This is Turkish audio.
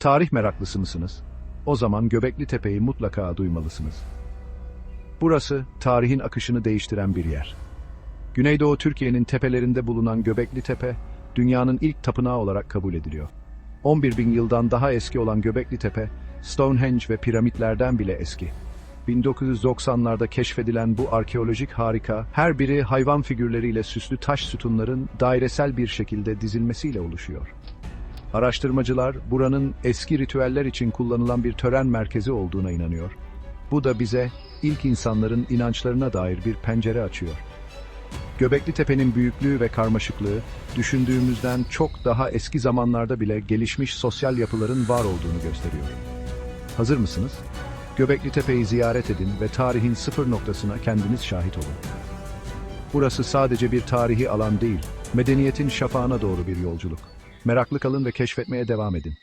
Tarih meraklısı mısınız? O zaman Göbekli Tepe'yi mutlaka duymalısınız. Burası tarihin akışını değiştiren bir yer. Güneydoğu Türkiye'nin tepelerinde bulunan Göbekli Tepe, dünyanın ilk tapınağı olarak kabul ediliyor. 11 bin yıldan daha eski olan Göbekli Tepe, Stonehenge ve piramitlerden bile eski. 1990'larda keşfedilen bu arkeolojik harika, her biri hayvan figürleriyle süslü taş sütunların dairesel bir şekilde dizilmesiyle oluşuyor. Araştırmacılar buranın eski ritüeller için kullanılan bir tören merkezi olduğuna inanıyor. Bu da bize ilk insanların inançlarına dair bir pencere açıyor. Göbekli Tepe'nin büyüklüğü ve karmaşıklığı düşündüğümüzden çok daha eski zamanlarda bile gelişmiş sosyal yapıların var olduğunu gösteriyor. Hazır mısınız? Göbekli Tepe'yi ziyaret edin ve tarihin sıfır noktasına kendiniz şahit olun. Burası sadece bir tarihi alan değil, medeniyetin şafağına doğru bir yolculuk. Meraklı kalın ve keşfetmeye devam edin.